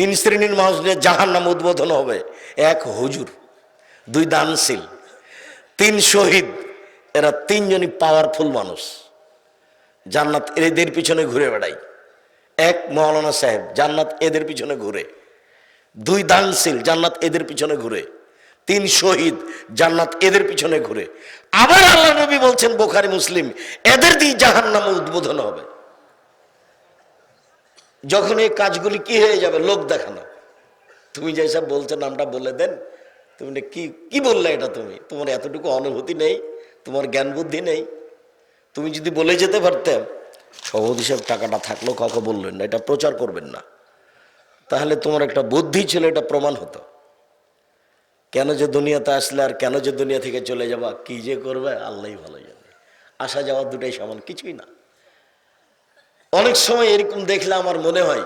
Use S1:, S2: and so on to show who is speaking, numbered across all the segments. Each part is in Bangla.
S1: তিন শ্রেণির মানুষদের জাহান নাম উদ্বোধন হবে। এক হুজুর, দুই দানশীল, তিন শহীদ, এরা তিনজনই পাওয়ারফুল মানুষ। জান্নাত এদের পিছনে ঘুরে বেড়ায় এক মৌলানা সাহেব, জান্নাত এদের পিছনে ঘুরে। দুই দানশীল, জান্নাত এদের পিছনে ঘুরে। তিন শহীদ, জান্নাত এদের পিছনে ঘুরে। আবার আল্লাহ নবী বলছেন, বোখারি, মুসলিম, এদের দিয়ে জাহান নাম উদ্বোধন হবে। যখন এই কাজগুলি কি হয়ে যাবে, লোক দেখানো। তুমি যেসব বলছো, নামটা বলে দেন। তুমি কি কি বললে এটা তুমি? তোমার এতটুকু অনুভূতি নেই, তোমার জ্ঞান বুদ্ধি নেই। তুমি যদি বলে যেতে পারতে সভাপতি সাহেব টাকাটা থাকল কাউকে বললেন না, এটা প্রচার করবেন না। তাহলে তোমার একটা বুদ্ধি ছিল, এটা প্রমাণ হতো। কেন যে দুনিয়াতে আসলে আর কেন যে দুনিয়া থেকে চলে যাবা, কি যে করবে আল্লাহ ভালো জানে। আসা যাওয়া দুটাই সমান, কিছুই না। অনেক সময় এরকম দেখলে আমার মনে হয়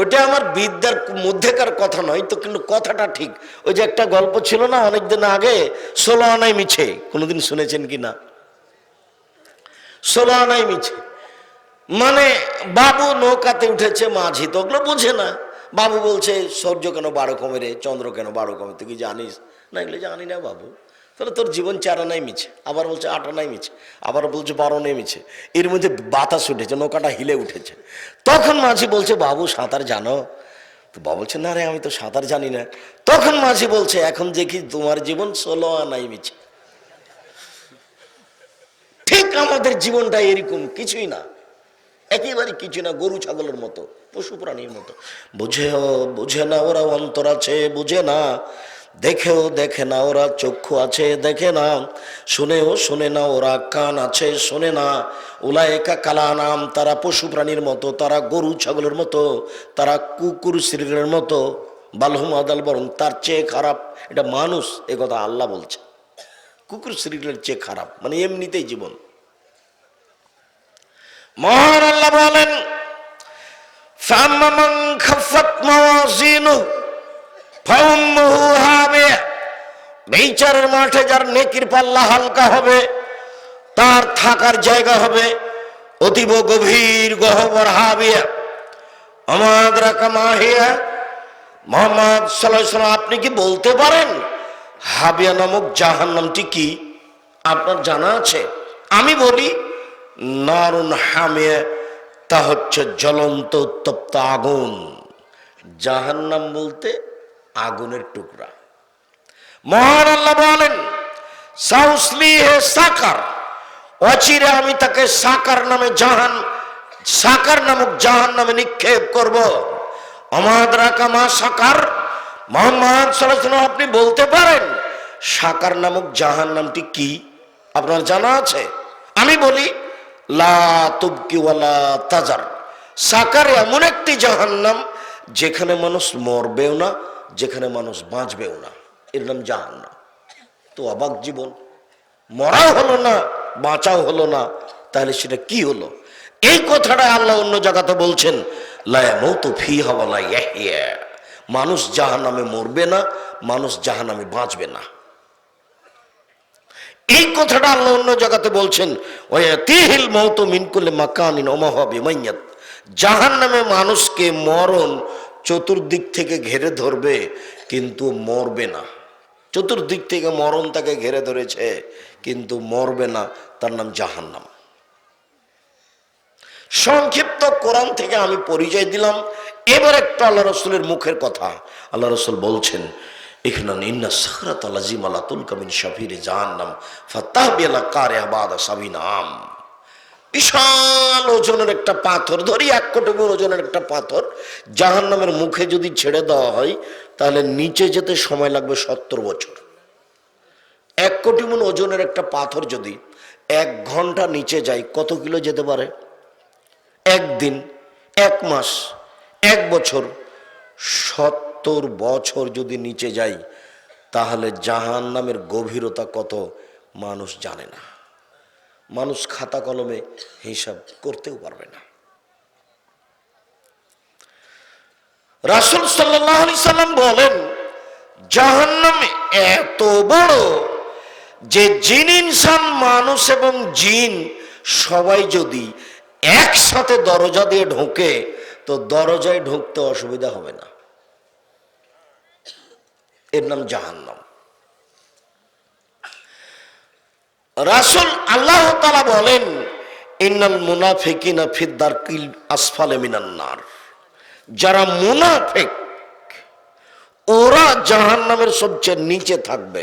S1: ওটা আমার বিদ্যার মধ্যেকার কথা নয়, তো কিন্তু কথাটা ঠিক। ওই যে একটা গল্প ছিল না অনেকদিন আগে, ষোলো আনাই মিছে, কোনোদিন শুনেছেন কি না? ষোলো আনাই মিছে। মানে বাবু নৌকাতে উঠেছে মাঝি, তো ওগুলো বোঝে না। বাবু বলছে, সূর্য কেন বারো কমে রে, চন্দ্র কেন বারো কমে, তুই কি জানিস? না, এগুলো জানি না বাবু। তাহলে তোর জীবন চার আনাই মিছে, আবার বলছে আট আনাই মিছে, আবার বলছে বারো আনাই মিছে। এর মধ্যে বাতাস উঠেছে, নৌকাটা হিলে উঠেছে। তখন মাঝি বলছে, বাবু, সাঁতার জানো? তো বাবা বলছে, না রে, আমি তো সাঁতার জানি না। তখন মাঝি বলছে, এখন দেখি তোমার জীবন ষোলো আনাই মিছে। ঠিক আমাদের জীবনটা এরকম, কিছুই না। একেবারে কিছু না, গরু ছাগলের মতো, পশু প্রাণীর মতো। বুঝেও, বুঝে না ওরা অন্তর আছে, বুঝে না। দেখেও দেখে না, ওরা চক্ষু আছে, দেখে না। শুনেও শুনে না, ওরা কান আছে, শোনে না। উলায়কা কালা নাম তারা পশু প্রাণীর মতো, তারা গরু ছাগলের মতো, তারা কুকুর শ্রীরের মতো। বালহুম আদাল বরং তার চেয়ে খারাপ, এটা মানুষ, এ কথা আল্লাহ বলছে। কুকুর শ্রীরের চেয়ে খারাপ মানে এমনিতেই জীবন। মহান আল্লাহ বলেন বিচারের মাঠে যার নেকির পাল্লা হালকা হবে, তার থাকার জায়গা হবে অতীব গভীর গহবর হাবিয়া। আমাদ রাকামাহিয়া মোহাম্মদ সাল্লাহ আপনি কি বলতে পারেন? হাবিয়া নামক জাহান্নামটি কি? আপনার জানা আছে? আমি বলি, নারুন হামিয়া, তা হচ্ছে জ্বলন্ত উত্তপ্ত আগুন। জাহান্নাম বলতে আগুনের টুকরা। মহান আল্লাহ বলেন সাউসলি হে সাকার, অচিরে আমি তাকে সাকার নামে জাহান, সাকার নামক জাহান নামে নিক্ষেপ করব। আমাদ রাকামা সাকার, মোহাম্মদ সাল্লাহ আপনি বলতে পারেন, সাকার নামক জাহান নামটি কি? আপনার জানা আছে? আমি বলি, লা তুবকি তাজার, সাকার এমন একটি জাহান্নাম যেখানে মানুষ মরবেও না যেখানে মানুষ বাঁচবেও না। এর নাম জাহান্নাম। তো অবাক জীবন। মরাও হলো না, বাঁচাও হলো না। তাহলে সেটা কি হলো? এই কথাটা আল্লাহ অন্য জায়গাতে বলছেন ফি ইয়াহিয়া মানুষ জাহান্নামে মরবে না, মানুষ জাহান্নামে বাঁচবে না। এই কথাটা আল্লাহ অন্য জায়গাতে বলছেন ওয়াতিহিল মৌত মিনকুল্লে মাকানিন ওমাহাবি মাইয়াত জাহান নামে মানুষকে মরণ চতুর্দিক থেকে ঘেরে ধরবে, কিন্তু মরবে না। চতুর্দিক থেকে মরণ তাকে ঘেরে ধরেছে, কিন্তু মরবে না, তার নাম জাহান্নাম। সংক্ষিপ্ত কোরআন থেকে আমি পরিচয় দিলাম। এবার একটা আল্লাহ রসুলের মুখের কথা। আল্লাহ রসুল বলছেন এখানে তুলকামিন শাফির জাহান্নাম ফাতাহ বিয়ালা কারে আবাদ বিশাল ওজনের একটা পাথর, ধরি এক কোটি ওজনের একটা পাথর, জাহান্নামের মুখে যদি ছেড়ে দেওয়া হয়, তাহলে নিচে যেতে সময় লাগবে সত্তর বছর। এক কোটি মন ওজনের একটা পাথর যদি এক ঘণ্টা নিচে যায়, কত কিলো যেতে পারে? একদিন, এক মাস, এক বছর, সত্তর বছর যদি নিচে যাই, তাহলে জাহান নামের গভীরতা কত মানুষ জানে না। মানুষ খাতা কলমে হিসাব করতেও পারবে না। রাসুল সাল্লাম বলেন, জাহান্নাম এত বড় যে জিন, ইনসান, মানুষ এবং জিন সবাই যদি একসাথে দরজা দিয়ে ঢোকে, তো দরজায় ঢুকতে অসুবিধা হবে না। এর নাম জাহান্নাম। রাসুল আল্লাহ তালা বলেন, ইন্নাল মুনাফিকিনা ফিদ্দার কিল আসফালে মিনান্নার যারা মুনাফেক, ওরা জাহান নামের সবচেয়ে নিচে থাকবে।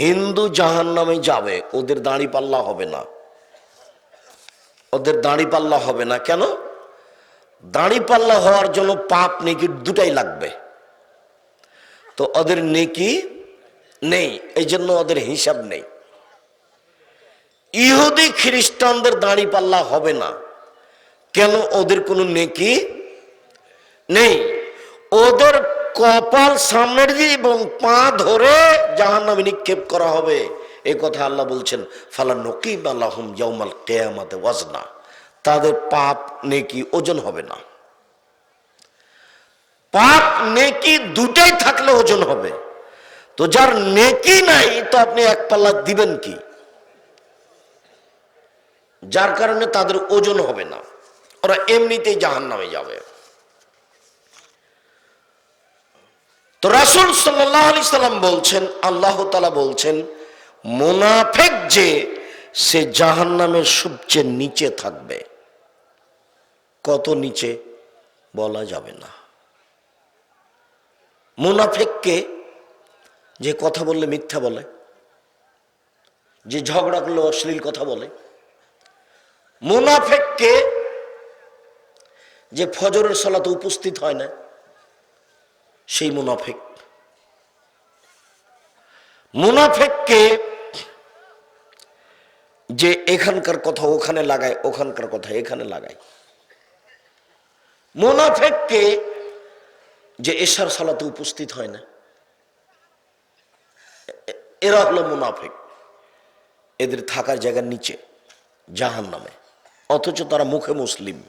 S1: হিন্দু জাহান নামে যাবে, ওদের দাঁড়ি পাল্লা হবে না। ওদের দাঁড়ি পাল্লা হবে না। কেন? দাঁড়ি পাল্লা হওয়ার জন্য পাপ নেকি দুটাই লাগবে। তো ওদের নেকি নেই এই জন্য ওদের হিসাব নেই। ইহুদি খ্রিস্টানদের দাঁড়ি পাল্লা হবে না। কেন? ওদের কোনো নেকি নেই। ওদের কপাল সামনের দিয়ে এবং পা ধরে জাহান নামে নিক্ষেপ করা হবে। এই কথা আল্লাহ বলছেন, ফালা নকিব আল্লাহম ইয়ামাল কেয়ামাতে ওয়াজনা। তাদের পাপ নেকি ওজন হবে না। পাপ নেকি দুটাই থাকলে ওজন হবে। তো যার নেকি নাই, তো আপনি এক পাল্লা দিবেন কি? যার কারণে তাদের ওজন হবে না। ওরা এমনিতেই জাহান নামে যাবে। তো রাসুল সাল্লাহ আলি সাল্লাম বলছেন, আল্লাহ তালা বলছেন, মোনাফেক যে, সে জাহান নামের সবচেয়ে নিচে থাকবে। কত নিচে বলা যাবে না। মুনাফেককে যে কথা বললে মিথ্যা বলে, যে ঝগড়া করলে অশ্লীল কথা বলে মুনাফেককে যে ফজরের সলাতে উপস্থিত হয় না, সেই মুনাফেক। মুনাফেককে যে এখানকার কথা ওখানে লাগায়, ওখানকার কথা এখানে লাগায়। মুনাফেককে যে এশার সালাতে উপস্থিত হয় না এরা হলো মুনাফেক। এদের থাকার জায়গার নিচে জাহান নামে অথচ তারা মুখে মুসলিম।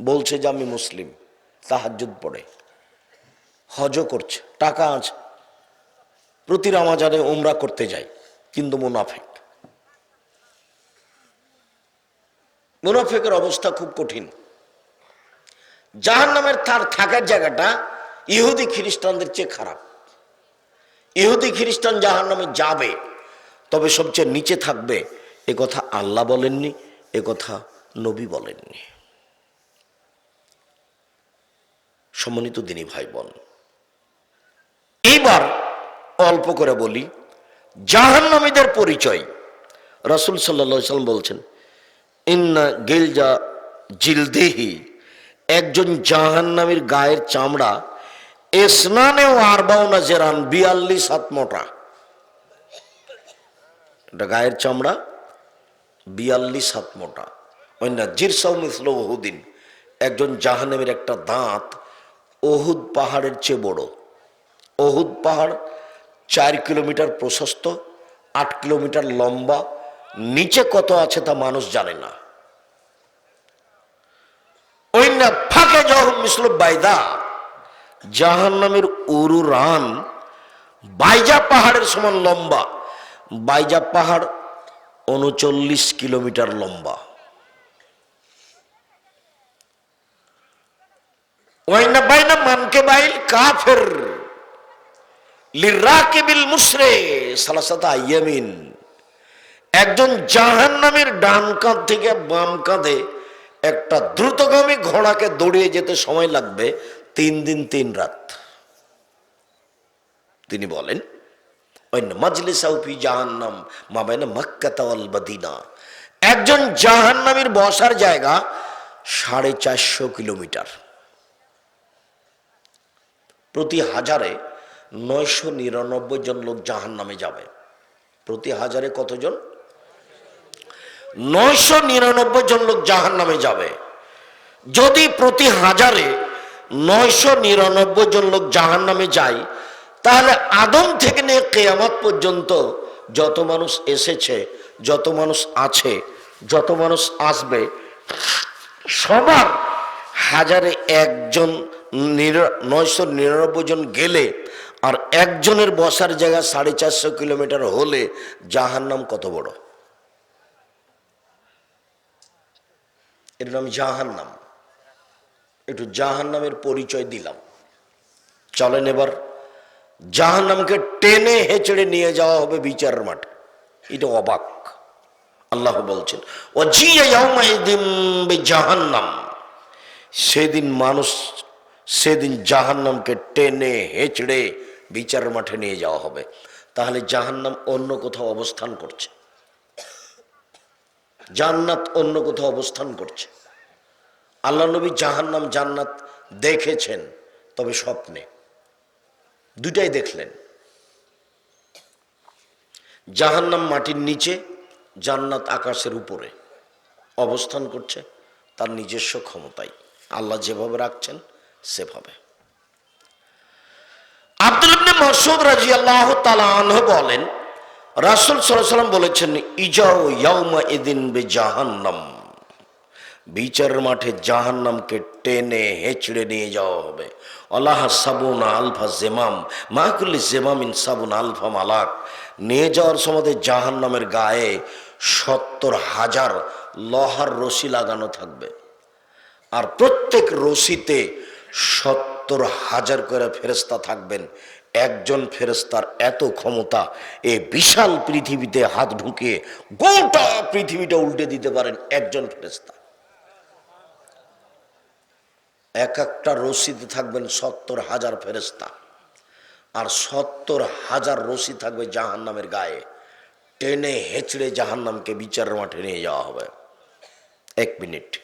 S1: বলছে যে আমি মুসলিম। তাহাজ্জুদ পড়ে। হজ করছে। টাকা আছে। প্রতি রামাজানে উমরা করতে যায়। কিন্তু মুনাফেক। মুনাফেকের অবস্থা খুব কঠিন। জাহান নামের তার থাকার জায়গাটা ইহুদি খ্রিস্টানদের চেয়ে খারাপ। ইহুদি খ্রিস্টান জাহান নামে যাবে, তবে সবচেয়ে নিচে থাকবে, এ কথা আল্লাহ বলেননি, এ কথা বলেননি। সম্মানিত দিনী ভাই বোন এইবার অল্প করে বলি, জাহান্নামীদের পরিচয়। রাসুল সাল্লা সাল্লাম বলছেন, ইন্না গিলজা জিলদেহি একজন জাহান্নামীর গায়ের চামড়া, এসনানে ও আরবাউনা জেরান বিয়াল্লিশ হাত মোটা। গায়ের চামড়া, বিয়াল্লিশ হাত মোটা। অন্য জিরসাউ মিসল ওহুদিন। একজন জাহান্নামীর একটা দাঁত ওহুদ পাহাড়ের চেয়ে বড়। অহুদ পাহাড় চার কিলোমিটার প্রশস্ত, আট কিলোমিটার লম্বা, নিচে কত আছে তা মানুষ জানে না। না ফাঁকে যখন মিশল বাইদা জাহান নামের উরু রান বাইজা পাহাড়ের সমান লম্বা। বাইজা পাহাড় উনচল্লিশ কিলোমিটার লম্বা। ওয়াইনা বাইনা মানকে বাইল কাফের। লিরাকিবিল মুসরে সালাসাতা আইয়ামিন। একজন জাহান্নামের ডান কাঁধ থেকে বাম কাঁধে একটা দ্রুতগামী ঘোড়াকে দৌড়িয়ে যেতে সময় লাগবে তিন দিন, তিন রাত। তিনি বলেন অন্য মাজলে সাউফি জাহান্নাম মাবাইনা মক্কাতাওয়াল বাদিনা একজন জাহান্নামীর বসার জায়গা সাড়ে চারশো কিলোমিটার। প্রতি হাজারে নয়শো নিরানব্বই জন লোক জাহান নামে যাবে। প্রতি হাজারে কতজন? নয়শো নিরানব্বই জন লোক জাহান নামে যাবে। যদি প্রতি হাজারে নয়শো নিরানব্বই জন লোক জাহান নামে যায়, তাহলে আদম থেকে নিয়ে কেয়ামত পর্যন্ত যত মানুষ এসেছে, যত মানুষ আছে, যত মানুষ আসবে, সবার হাজারে একজন নয়শো নিরানব্বই জন গেলে আর একজনের বসার জায়গা সাড়ে চারশো কিলোমিটার হলে জাহান্নাম কত বড়? এর নাম জাহান্নাম। একটু জাহান্নামের পরিচয় দিলাম। চলেন এবার। জাহান্নামকে টেনে হেঁচড়ে নিয়ে যাওয়া হবে বিচারের মাঠে। এটা অবাক। আল্লাহ বলছেন ও জাহান্নাম সেদিন মানুষ সেদিন জাহান্নামকে টেনে, হেঁচড়ে বিচারের মাঠে নিয়ে যাওয়া হবে। তাহলে জাহান্নাম অন্য কোথাও অবস্থান করছে। জান্নাত অন্য কোথাও অবস্থান করছে। আল্লাহ নবী জাহান্নাম জান্নাত দেখেছেন, তবে স্বপ্নে। দুটাই দেখলেন। জাহান্নাম মাটির নিচে, জান্নাত আকাশের উপরে অবস্থান করছে, তার নিজস্ব ক্ষমতায় আল্লাহ যেভাবে রাখছেন সেভাবে আব্দুল ইবনে মাসউদ রাদিয়াল্লাহু তাআলা আনহু বলেন, রাসূল সাল্লাম বলেছেন ইজাও ইয়াউমা ইদিন বে জাহান্নাম বিচারের মাঠে জাহান্নামকে টেনে হেঁচড়ে নিয়ে যাওয়া হবে। আল্লাহ সাবুন আলফা জেমাম মাহকুল্লি জেমামিন সাবুন আলফা মালাক নিয়ে যাওয়ার সময় জাহান্নামের গায়ে সত্তর হাজার লহার রশি লাগানো থাকবে। আর প্রত্যেক রশিতে সত্তর হাজার করে ফেরেস্তা থাকবেন। একজন ফেরেস্তার এত ক্ষমতা এই বিশাল পৃথিবীতে হাত ঢুকিয়ে গোটা পৃথিবীটা উল্টে দিতে পারেন একজন ফেরেস্তা এক একটা রশিতে থাকবেন সত্তর হাজার ফেরেস্তা আর সত্তর হাজার রশি থাকবে জাহান নামের গায়ে। টেনে হেঁচড়ে জাহান নামকে বিচারের মাঠে নিয়ে যাওয়া হবে। এক মিনিট।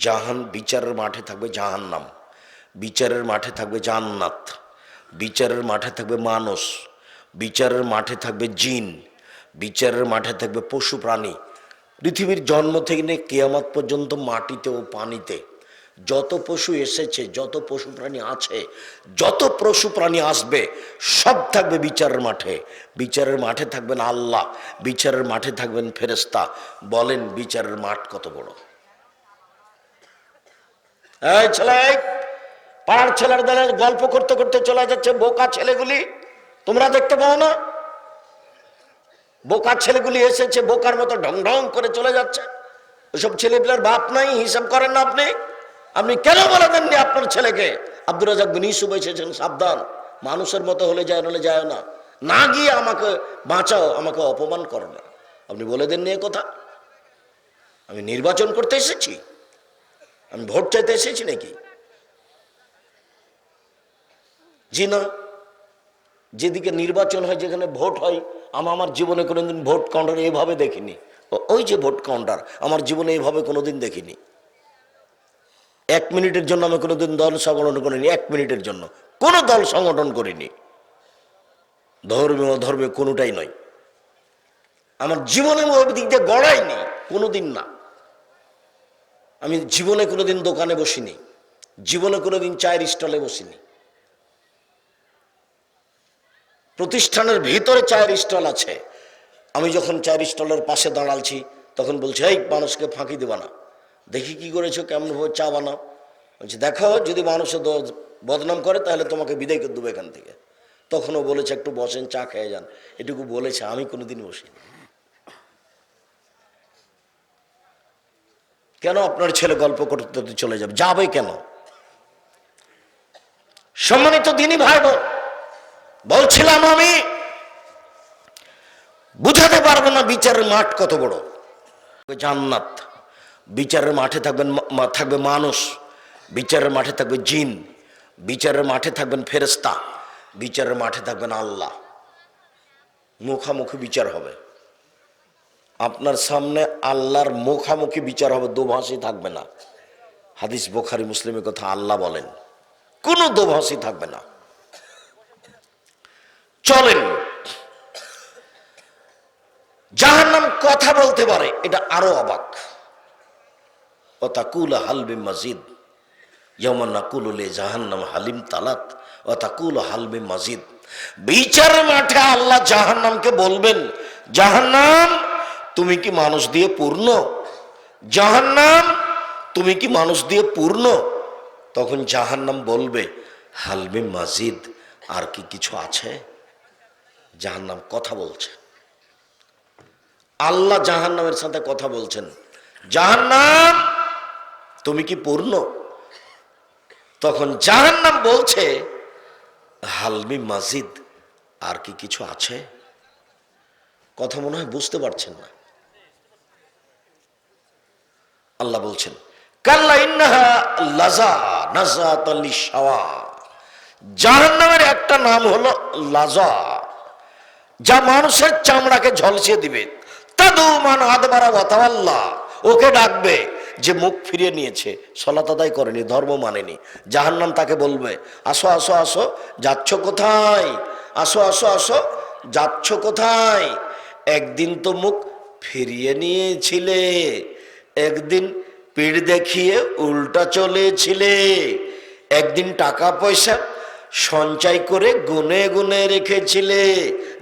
S1: জাহান বিচারের মাঠে থাকবে জাহান্নাম। বিচারের মাঠে থাকবে জান্নাত, বিচারের মাঠে থাকবে মানুষ, বিচারের মাঠে থাকবে জিন, বিচারের মাঠে থাকবে পশু প্রাণী। পৃথিবীর জন্ম থেকে নিয়ে কেয়ামত পর্যন্ত মাটিতে ও পানিতে যত পশু এসেছে, যত পশু প্রাণী আছে, যত পশু প্রাণী আসবে, সব থাকবে বিচারের মাঠে। বিচারের মাঠে থাকবেন আল্লাহ, বিচারের মাঠে থাকবেন ফেরেস্তা বলেন বিচারের মাঠ কত বড়? ছেলে পাড়ার ছেলের দলে গল্প করতে করতে চলে যাচ্ছে বোকা ছেলেগুলি। তোমরা দেখতে পাও না? বোকা ছেলেগুলি এসেছে, বোকার মতো ঢং ঢং করে চলে যাচ্ছে। ওসব ছেলেগুলোর বাপ নাই, হিসাব করেন না আপনি। আপনি কেন বলে দেননি আপনার ছেলেকে? আব্দুর রাজাক বিন ইসুফ এসেছেন, সাবধান। মানুষের মতো হলে যায় নাহলে যায় না। না গিয়ে আমাকে বাঁচাও, আমাকে অপমান করো না। আপনি বলে দেননি এ কথা? আমি নির্বাচন করতে এসেছি? আমি ভোট চাইতে এসেছি নাকি? জি না। যেদিকে নির্বাচন হয়, যেখানে ভোট হয়, আমি আমার জীবনে কোনোদিন ভোট কাউন্টার এইভাবে দেখিনি। ওই যে ভোট কাউন্টার, আমার জীবনে এইভাবে কোনোদিন দেখিনি। এক মিনিটের জন্য আমি কোনোদিন দল সংগঠন করিনি, এক মিনিটের জন্য। কোনো দল সংগঠন করিনি। ধর্মে অধর্মীয় কোনোটাই নয়। আমার জীবনে ওই দিক দিয়ে গড়াইনি, কোনোদিন না। আমি জীবনে কোনোদিন দোকানে বসিনি। জীবনে কোনোদিন চায়ের স্টলে বসিনি। প্রতিষ্ঠানের ভিতরে চায়ের স্টল আছে। আমি যখন চায়ের স্টলের পাশে দাঁড়ালছি, তখন বলছে, এই মানুষকে ফাঁকি দেবা না। দেখি কি করেছ, কেমন ভাবে চা বানাও? বলছে, দেখো, যদি মানুষের বদনাম করে, তাহলে তোমাকে বিদায় করে দেবো এখান থেকে। তখনও বলেছে, একটু বসেন, চা খেয়ে যান। এটুকু বলেছে, আমি কোনোদিন বসিনি। কেন আপনার ছেলে গল্প করতে করতে চলে যাবে? যাবে কেন? সম্মানিত দিনই ভাই বোন বলছিলাম আমি, বুঝাতে পারব না বিচারের মাঠ কত বড়। জান্নাত, বিচারের মাঠে থাকবেন থাকবে মানুষ, বিচারের মাঠে থাকবে জিন, বিচারের মাঠে থাকবেন ফেরেস্তা বিচারের মাঠে থাকবেন আল্লাহ। মুখামুখি বিচার হবে। আপনার সামনে আল্লাহর মুখামুখি বিচার হবে, দোভাষী থাকবে না। হাদিস বোখারি মুসলিমের কথা আল্লাহ বলেন। কোনো দোভাষী থাকবে না। চলেন। জাহান্নাম কথা বলতে পারে, এটা আরও অবাক। অতাকুল হালবি মসজিদ যেমন নাকুলে জাহান্নাম হালিম তালাত। অতাকুল হালবি মসজিদ বিচার মাঠে আল্লাহ জাহান্নামকে বলবেন, জাহান্নাম, তুমি কি মানুষ দিয়ে পূর্ণ? জাহান্নাম, তুমি কি মানুষ দিয়ে পূর্ণ? তখন জাহান্নাম বলবে হালবে মসজিদ আর কি কিছু আছে? জাহান্নাম কথা বলছে আল্লাহ জাহান্নামের সাথে কথা বলছেন। জাহান্নাম, তুমি কি পূর্ণ? তখন জাহান্নাম বলছে, হালমি মাজিদ, আর কি কিছু আছে? কথা মনে হয় বুঝতে পারছেন না। আল্লাহ বলছেন, কাল্লা জাহান্নামের একটা নাম হলো লাজা। যা মানুষের চামড়াকে ঝলসিয়ে দিবে। তাদু মান আদবারা ওয়াতাওয়াল্লা ওকে ডাকবে যে মুখ ফিরিয়ে নিয়েছে। সলাত আদায় করেনি, ধর্ম মানেনি। জাহান্নাম তাকে বলবে, আসো আসো আসো, যাচ্ছ কোথায়? আসো আসো আসো, যাচ্ছ কোথায়? একদিন তো মুখ ফিরিয়ে নিয়েছিলে, একদিন পিঠ দেখিয়ে উল্টা চলেছিলে, একদিন টাকা পয়সা সঞ্চয় করে গুনে গুনে রেখেছিলে।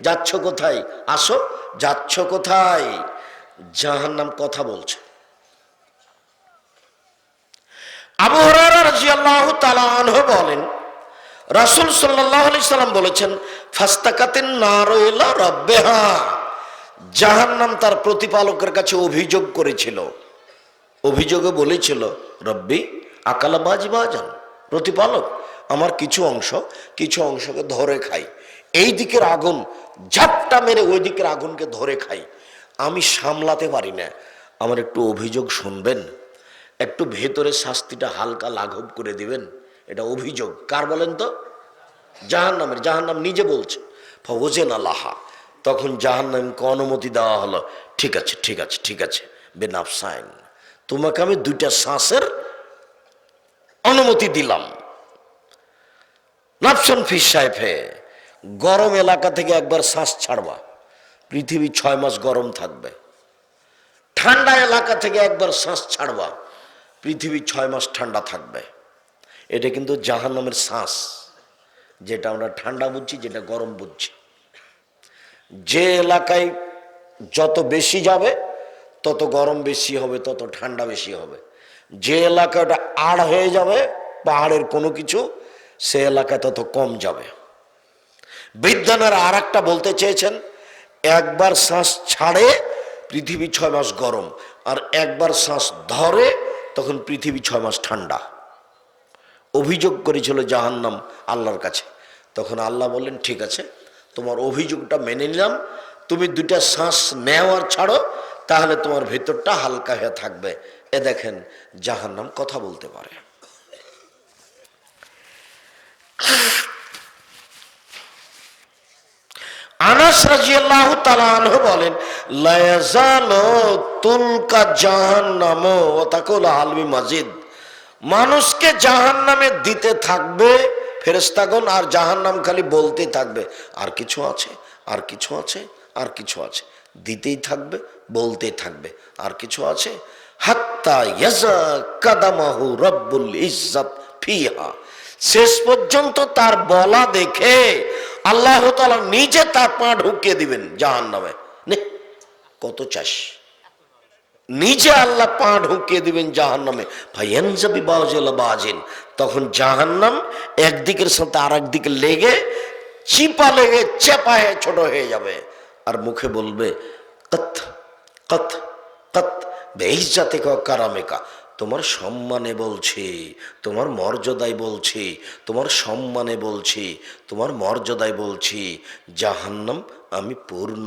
S1: যাচ্ছ কোথায়? আসো, যাচ্ছ কোথায়? জাহান নাম কথা বলছে। আবু হুরায়রা রাদিয়াল্লাহু বলেন, রাসূল আলাইহি সাল্লাম বলেছেন, ফাস্তাকাতিন নারু ইলা রাব্বিহা। জাহান্নাম তার প্রতিপালকের কাছে অভিযোগ করেছিল। অভিযোগে বলেছিল, রব্বি আকালা বাজ বাজান, প্রতিপালক আমার কিছু অংশ, কিছু অংশকে ধরে খাই। এই দিকের আগুন, ঝাপটা মেরে ওই দিকের আগুনকে ধরে খাই। আমি সামলাতে পারি না। আমার একটু অভিযোগ শুনবেন? একটু ভেতরে শাস্তিটা হালকা লাঘব করে দিবেন? এটা অভিযোগ। কার বলেন তো? জাহান্নামের। জাহান্নাম নিজে বলছে, ফওজেন আল্লাহা তখন জাহান জাহান্নামকে অনুমতি দেওয়া হলো, ঠিক আছে ঠিক আছে ঠিক আছে, বেনাফসাইন। তোমাকে আমি দুইটা শ্বাসের অনুমতি দিলাম। নাফসান ফিস সাহেবে গরম এলাকা থেকে একবার শ্বাস ছাড়বা। পৃথিবী ছয় মাস গরম থাকবে। ঠান্ডা এলাকা থেকে একবার শ্বাস ছাড়বা। পৃথিবী ছয় মাস ঠান্ডা থাকবে। এটা কিন্তু জাহান্নামের শ্বাস। যেটা আমরা ঠান্ডা বুঝছি, যেটা গরম বুঝছি। যে এলাকায় যত বেশি যাবে, তত গরম বেশি হবে, তত ঠান্ডা বেশি হবে। যে এলাকাটা আড় হয়ে যাবে, পাহাড়ের কোনো কিছু সে এলাকায় তত কম যাবে বিজ্ঞানের আর একটা বলতে চেয়েছেন, একবার শ্বাস ছাড়ে পৃথিবী ছয় মাস গরম, আর একবার শ্বাস ধরে তখন পৃথিবী ছয় মাস ঠান্ডা। অভিযোগ করেছিল জাহান্নাম আল্লাহর কাছে। তখন আল্লাহ বললেন, ঠিক আছে, তোমার অভিযোগটা মেনে নিলাম, তুমি দুইটা শ্বাস নেওয়ার ছাড়ো, তাহলে তোমার ভেতরটা হালকা হয়ে থাকবে। এ দেখেন, জাহান্নাম কথা বলতে পারে। আনাস রাজিয়াল্লাহু তাআলা বলেন তাকুল মাজিদ। মানুষকে জাহান্নামে দিতে থাকবে ফেরেশতাগণ আর জাহান্নাম খালি বলতে থাকবে, আর কিছু আছে, আর কিছু আছে, আর কিছু আছে। দিতেই থাকবে, বলতেই থাকবে, আর কিছু আছে? হাত্তা কাদামাহু রব্বুল ইজ্জত ফিহা। শেষ পর্যন্ত তার বলা দেখে আল্লাহ তাআলা নিজে তার পা ঢুকিয়ে দিবেন জাহান নামে কত চাষ নিজে আল্লাহ পা ঢুকিয়ে দিবেন জাহান নামে ভাইয়ানজাবি বাজিন। তখন জাহান্নাম একদিকের সাথে আর একদিকে লেগে, চিপা লেগে চেপা হয়ে ছোট হয়ে যাবে। আর মুখে বলবে, কত কত কত বেইজাতে কারামেকা তোমার সম্মানে বলছি, তোমার মর্যাদায় বলছি, তোমার সম্মানে বলছি, তোমার মর্যাদায় বলছি, জাহান্নাম আমি পূর্ণ।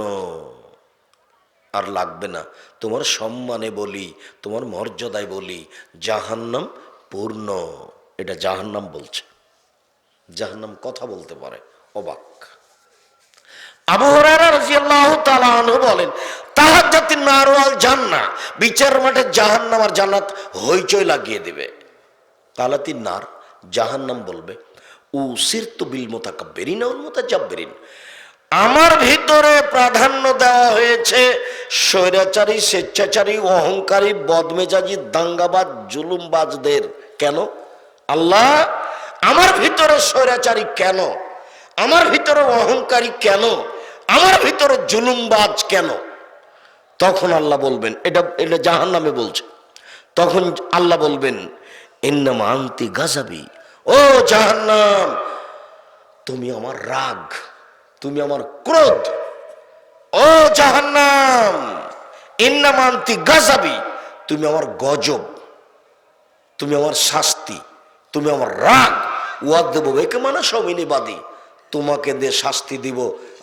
S1: আর লাগবে না, তোমার সম্মানে বলি, তোমার মর্যাদায় বলি, জাহান্নাম পূর্ণ। এটা জাহান্নাম বলছে। জাহান্নাম কথা বলতে পারে, অবাক। বলেন বিচার জাহান্নাম আর হইচই লাগিয়ে দিবে। নার, জাহান্নাম বলবে উসিরতু বিল আমার ভিতরে প্রাধান্য দেওয়া হয়েছে স্বৈরাচারী, স্বেচ্ছাচারী, অহংকারী, বদমেজাজি, দাঙ্গাবাজ, জুলুমবাজদের। কেন? আল্লাহ, আমার ভিতরে স্বৈরাচারী কেন? আমার ভিতরে অহংকারী কেন? আমার ভিতরে জুলুমবাজ কেন? তখন আল্লাহ বলবেন, এটা এটা জাহান নামে বলছে। তখন আল্লাহ বলবেন, ইন্নাম আন্তি গাজাবি ও জাহান্নাম, তুমি আমার রাগ, তুমি আমার ক্রোধ। ও জাহান্নাম, ইন্নাম আন্তি গাজাবি তুমি আমার গজব, তুমি আমার শাস্তি, তুমি আমার রাগ। ওয়াদ দেবো মানে সমিনী বাদী তোমাকে দিয়ে শাস্তি দিব,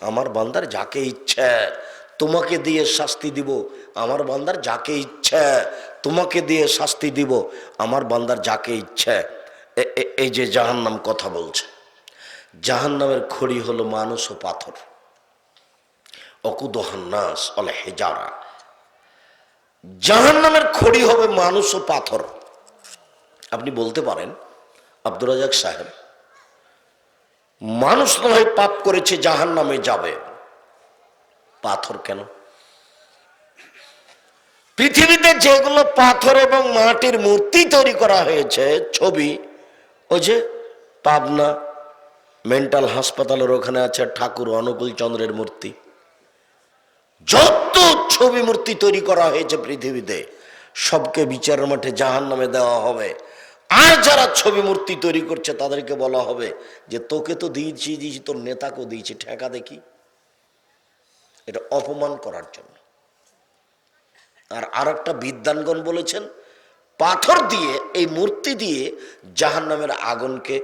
S1: আমার বান্দার যাকে ইচ্ছে। তোমাকে দিয়ে শাস্তি দিব, আমার বান্দার যাকে ইচ্ছে। তোমাকে দিয়ে শাস্তি দিব, আমার বান্দার যাকে ইচ্ছে। এই যে জাহান্নাম কথা বলছে, জাহান্নামের খড়ি হলো মানুষ ও পাথর। অকুদহান্নাস অলে হেজারা। জাহান্নামের খড়ি হবে মানুষ ও পাথর। আপনি বলতে পারেন, আব্দুর রাজাক সাহেব মানুষ নয়, পাপ করেছে জাহান নামে যাবে। পাথর কেন? পৃথিবীতে যেগুলো পাথর এবং মাটির মূর্তি তৈরি করা হয়েছে, ছবি, ওই যে পাবনা মেন্টাল হাসপাতালের ওখানে আছে ঠাকুর অনুকূল চন্দ্রের মূর্তি। যত ছবি মূর্তি তৈরি করা হয়েছে পৃথিবীতে, সবকে বিচারের মাঠে জাহান নামে দেওয়া হবে। আর যারা ছবি মূর্তি তৈরি করছে তাদেরকে বলা হবে যে তোকে তো দিয়েছি দিয়েছি, তোর নেতাকেও দিয়েছি, ঠেকা দেখি। এটা অপমান করার জন্য। আর আর একটা বিদ্যানগণ বলেছেন, পাথর দিয়ে, এই মূর্তি দিয়ে জাহান নামের আগুনকে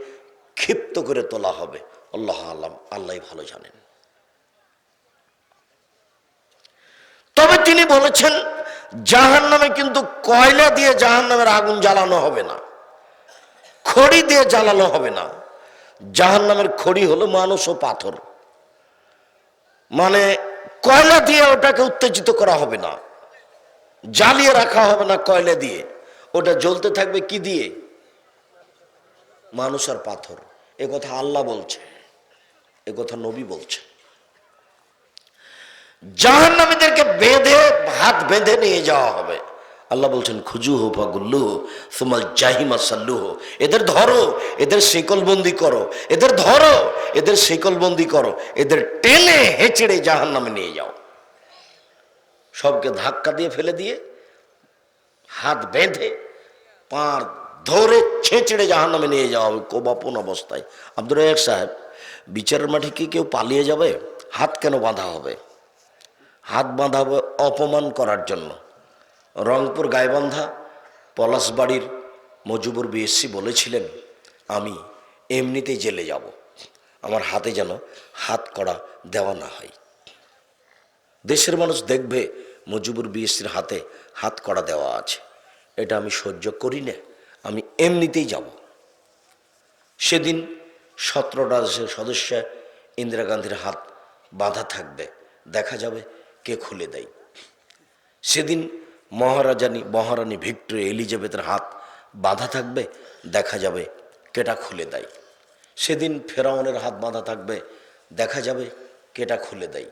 S1: ক্ষিপ্ত করে তোলা হবে। আল্লাহ আল্লাহ আল্লাহ ভালো জানেন। তবে তিনি বলেছেন জাহান নামে কিন্তু কয়লা দিয়ে জাহান নামের আগুন জ্বালানো হবে না। খড়ি দিয়ে জ্বালানো হবে না। জাহান নামের খড়ি হলো মানুষ ও পাথর। মানে কয়লা দিয়ে ওটাকে উত্তেজিত করা হবে না। জ্বালিয়ে রাখা হবে না কয়লা দিয়ে। ওটা জ্বলতে থাকবে কি দিয়ে? মানুষ আর পাথর। এ কথা আল্লাহ বলছে। এ কথা নবী বলছে। জাহান নামীদেরকে বেঁধে, হাত বেঁধে নিয়ে যাওয়া হবে। আল্লাহ বলছেন, খুজু হো ফাগুল্লু সুমাল জাহিমা সাল্লুহ এদের ধরো, এদের শিকলবন্দি করো, এদের ধরো, এদের শিকলবন্দি করো, এদের টেনে হেঁচড়ে জাহান নামে নিয়ে যাও। সবকে ধাক্কা দিয়ে ফেলে দিয়ে, হাত বেঁধে পার ধরে ছেঁচড়ে জাহান নামে নিয়ে যাওয়া হবে কোবাপন অবস্থায়। আব্দুর রাজাক সাহেব, বিচারের মাঠে কি কেউ পালিয়ে যাবে? হাত কেন বাঁধা হবে? হাত বাঁধা হবে অপমান করার জন্য। রংপুর গাইবান্ধা পলাশবাড়ির মজুবুর বিএসসি বলেছিলেন, আমি এমনিতেই জেলে যাব। আমার হাতে যেন হাত করা দেওয়া না হয়। দেশের মানুষ দেখবে মজুবুর বিএসসির হাতে হাত করা দেওয়া আছে। এটা আমি সহ্য করি না, আমি এমনিতেই যাব। সেদিন সতেরোটা দেশের সদস্য ইন্দিরা গান্ধীর হাত বাঁধা থাকবে, দেখা যাবে কে খুলে দেয়। সেদিন মহারাজানি, মহারানী ভিক্টোরিয়া এলিজাবেথের হাত বাঁধা থাকবে, দেখা যাবে কেটা খুলে দেয়। সেদিন ফেরাউনের হাত বাঁধা থাকবে, দেখা যাবে কেটা খুলে দেয়।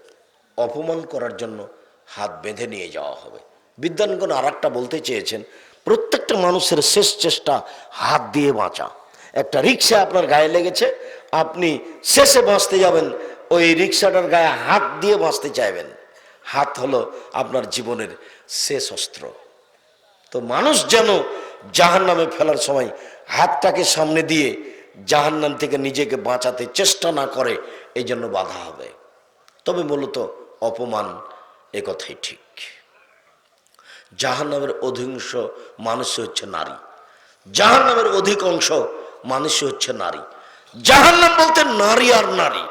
S1: অপমান করার জন্য হাত বেঁধে নিয়ে যাওয়া হবে। বিদ্যানগণ আর বলতে চেয়েছেন, প্রত্যেকটা মানুষের শেষ চেষ্টা হাত দিয়ে বাঁচা। একটা রিক্সা আপনার গায়ে লেগেছে, আপনি শেষে বাঁচতে যাবেন, ওই রিক্সাটার গায়ে হাত দিয়ে বাঁচতে চাইবেন। হাত হলো আপনার জীবনের শেষ অস্ত্র। তো মানুষ যেন জাহান নামে ফেলার সময় হাতটাকে সামনে দিয়ে জাহান্নাম থেকে নিজেকে বাঁচাতে চেষ্টা না করে, এই জন্য বাধা হবে। তবে মূলত অপমান এ কথাই ঠিক। জাহান্নামের অধিকাংশ মানুষ হচ্ছে নারী। জাহান্নামের অধিকাংশ মানুষ হচ্ছে নারী। জাহান্নাম বলতে নারী আর নারী।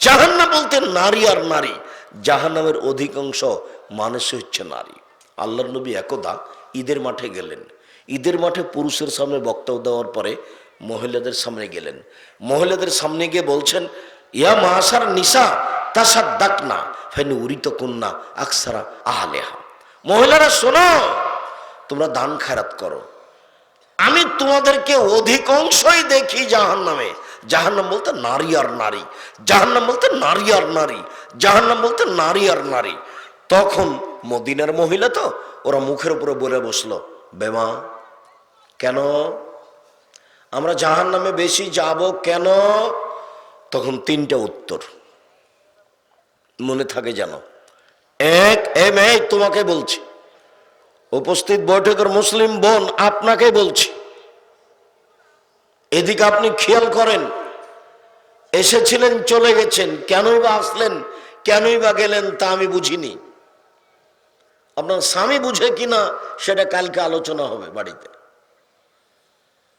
S1: জাহান্নাম বলতে নারী আর নারী। জাহান্নামের অধিকাংশ মানুষ হচ্ছে নারী। আল্লাহর নবী একদা ঈদের মাঠে গেলেন। ঈদের মাঠে পুরুষের সামনে বক্তব্য দেওয়ার পরে মহিলাদের সামনে গেলেন। মহিলাদের সামনে গিয়ে বলছেন, ইয়া মাসার নিশা তাসার ডাক না ফেন উরিত কন্যা আকসারা আহলেহা। মহিলারা, শোনো, তোমরা দান খারাত করো। আমি তোমাদেরকে অধিকাংশই দেখি জাহান নামে জাহান্নাম বলতে নারী আর নারী, জাহান্নাম বলতে নারী আর নারী, জাহান্নাম বলতে নারী আর নারী। তখন মদিনার মহিলা তো, ওরা মুখের উপরে বলে বসল, বেমা, কেন? আমরা জাহান নামে বেশি যাব কেন? তখন তিনটা উত্তর। মনে থাকে যেন, এক এম তোমাকে বলছি। উপস্থিত বৈঠকের মুসলিম বোন আপনাকে বলছি। এদিকে আপনি খেয়াল করেন, এসেছিলেন, চলে গেছেন, কেনই বা আসলেন, কেনই বা গেলেন তা আমি বুঝিনি। আপনার স্বামী বুঝে কিনা সেটা কালকে আলোচনা হবে বাড়িতে।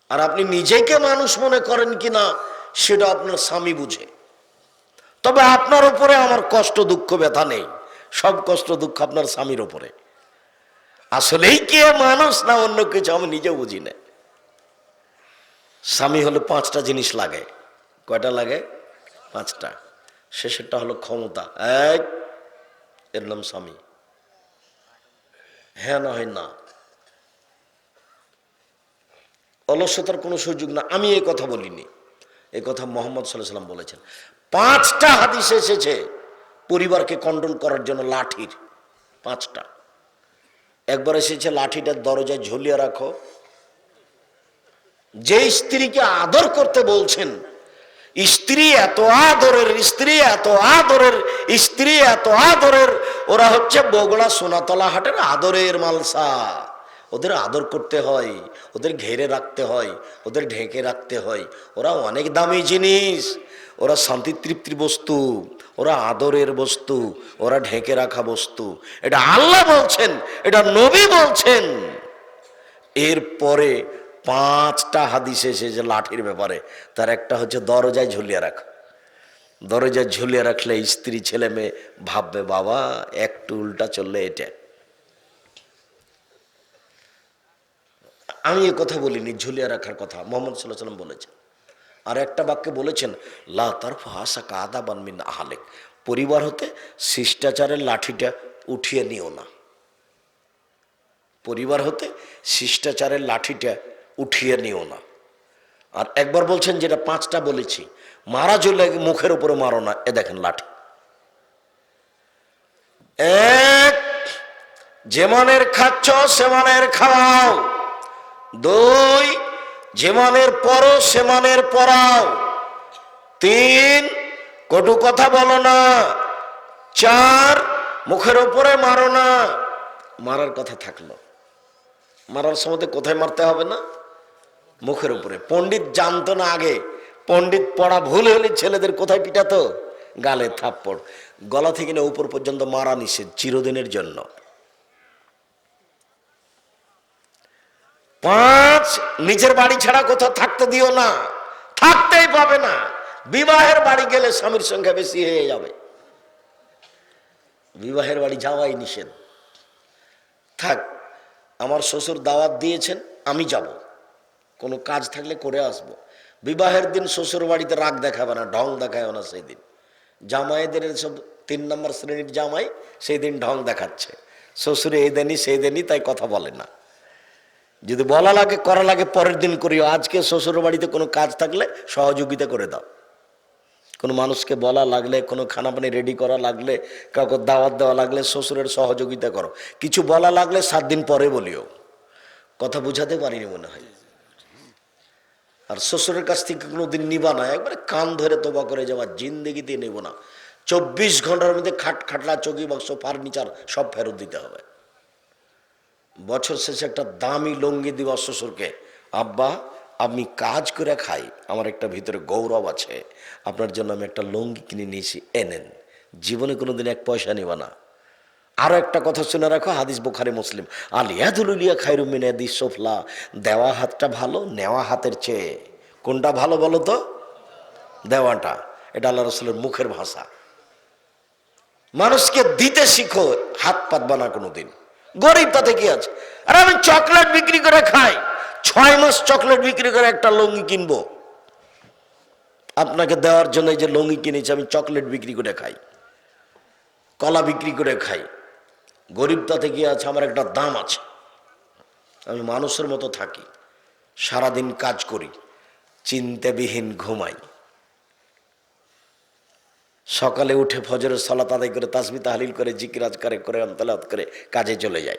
S1: আর আপনি নিজেকে মানুষ মনে করেন কিনা সেটা আপনার স্বামী বুঝে। তবে আপনার উপরে আমার কষ্ট, দুঃখ, ব্যথা নেই। সব কষ্ট, দুঃখ আপনার স্বামীর উপরে। আসলেই কে মানুষ না অন্য কিছু আমি নিজেও বুঝি না। স্বামী হলে পাঁচটা জিনিস লাগে। কয়টা লাগে? পাঁচটা। শেষেরটা হলো ক্ষমতা। এক এর নাম স্বামী। হ্যাঁ না, হয় না। অলসতার কোনো সুযোগ না। আমি এই কথা বলিনি। এই কথা মোহাম্মদ সাল্লাম বলেছেন। পাঁচটা হাদিস এসেছে পরিবারকে কন্ট্রোল করার জন্য লাঠির। পাঁচটা। একবার এসেছে লাঠিটার দরজায় ঝুলিয়ে রাখো। যে স্ত্রীকে আদর করতে বলছেন স্ত্রী এত আদরের, স্ত্রী এত আদরের, স্ত্রী এত আদরের, ওরা হচ্ছে বগড়া সোনাতলা হাটের আদরের মালসা। ওদের আদর করতে হয়, ওদের ঘেরে রাখতে হয়, ওদের ঢেকে রাখতে হয়। ওরা অনেক দামি জিনিস, ওরা শান্তি তৃপ্তির বস্তু, ওরা আদরের বস্তু, ওরা ঢেকে রাখা বস্তু। এটা আল্লাহ বলছেন, এটা নবী বলছেন। এরপরে পাঁচটা হাদিস এসেছে লাঠির ব্যাপারে, তার একটা হচ্ছে দরজায় ঝুলিয়ে রাখা। দরজায় ঝুলিয়ে রাখলে স্ত্রী, ছেলে, মেয়ে ভাববে, বাবা, একটু উল্টা চললে এটা। আমি এ কথা বলিনি, ঝুলিয়ে রাখার কথা। মোহাম্মদ সাল্লাহ সাল্লাম বলেছেন। আর একটা বাক্যে বলেছেন, লা তার ফাঁসা কাদা বানমিন আহালেক। পরিবার হতে শিষ্টাচারের লাঠিটা উঠিয়ে নিও না। পরিবার হতে শিষ্টাচারের লাঠিটা উঠিয়ে নিও না। আর একবার বলছেন যেটা পাঁচটা বলেছি, মারা চলে মুখের উপরে মারো না, এ দেখেন লাঠি। এক যেমনের খাচ্ছ সেমানের খাওয়াও। দুই যেমানের পরো সেমানের পরাও। তিন, কটু কথা বলো না। চার, মুখের উপরে মারো না। মারার কথা থাকল। মারার সময় কোথায় মারতে হবে না? মুখের উপরে। পণ্ডিত জানতো না আগে। পণ্ডিত পড়া ভুল হলে ছেলেদের কোথায় পিটাতো? গালে থাপ্পড়। গলা থেকে না উপর পর্যন্ত মারা নিষেধ চিরদিনের জন্য। পাঁচ, নিজের বাড়ি ছাড়া কোথাও থাকতে দিও না। থাকতেই পাবে না। বিবাহের বাড়ি গেলে স্বামীর সংখ্যা বেশি হয়ে যাবে। বিবাহের বাড়ি যাওয়াই নিষেধ। থাক, আমার শ্বশুর দাওয়াত দিয়েছেন, আমি যাব। কোনো কাজ থাকলে করে আসব। বিবাহের দিন শ্বশুর বাড়িতে রাগ দেখাবে না, ঢং দেখাবে না সেই দিন। জামাইদের সব তিন নম্বর শ্রেণির জামাই সেই দিন ঢং দেখাচ্ছে। শ্বশুরে এই দেনই সেই দেনই তাই কথা বলে না। যদি বলা লাগে, করা লাগে, পরের দিন করিও। আজকে শ্বশুর বাড়িতে কোনো কাজ থাকলে সহযোগিতা করে দাও। কোনো মানুষকে বলা লাগলে, কোনো খানা পানি রেডি করা লাগলে, কাউকে দাওয়াত দেওয়া লাগলে শ্বশুরের সহযোগিতা করো। কিছু বলা লাগলে সাত দিন পরে বলিও। কথা বুঝাতে পারিনি মনে হয়। আর শ্বশুরের কাছ থেকে কোনোদিন নিবা না, একবারে কান ধরে তোবা করে যাওয়া জিন্দেগিতে নেব না। চব্বিশ ঘণ্টার মধ্যে খাট খাটলা, চকি বাক্স, ফার্নিচার সব ফেরত দিতে হবে। বছর শেষে একটা দামি লঙ্গি দিবা শ্বশুরকে। আব্বা, আমি কাজ করে খাই, আমার একটা ভিতরে গৌরব আছে। আপনার জন্য আমি একটা লঙ্গি কিনে নিয়েছি, এনেন। জীবনে কোনোদিন এক পয়সা নিবা না। আরও একটা কথা শুনে রাখো, হাদিস বোখারে, মুসলিম। আলিয়াদুলিয়া খাইরুমিনাদি সোফলা। দেওয়া হাতটা ভালো, নেওয়া হাতের চেয়ে। কোনটা ভালো বলো তো? দেওয়াটা। এটা আল্লাহ রসুলের মুখের ভাষা। মানুষকে দিতে শিখো, হাত পাতবা না কোনোদিন। গরিব তাতে কি আছে? আর আমি চকলেট বিক্রি করে খাই। ছয় মাস চকলেট বিক্রি করে একটা লঙ্গি কিনবো। আপনাকে দেওয়ার জন্য যে লঙ্গি কিনেছি, আমি চকলেট বিক্রি করে খাই। কলা বিক্রি করে খাই। গরিব তাতে আছে, আমার একটা দাম আছে। আমি মানুষের মতো থাকি, সারাদিন কাজ করি, চিন্তাবিহীন ঘুমাই। সকালে উঠে ফজরের সলাত আদায় করে, তাসবি তাহলিল করে জিকিরাজ করে করে অন্তলাত করে, কাজে চলে যাই।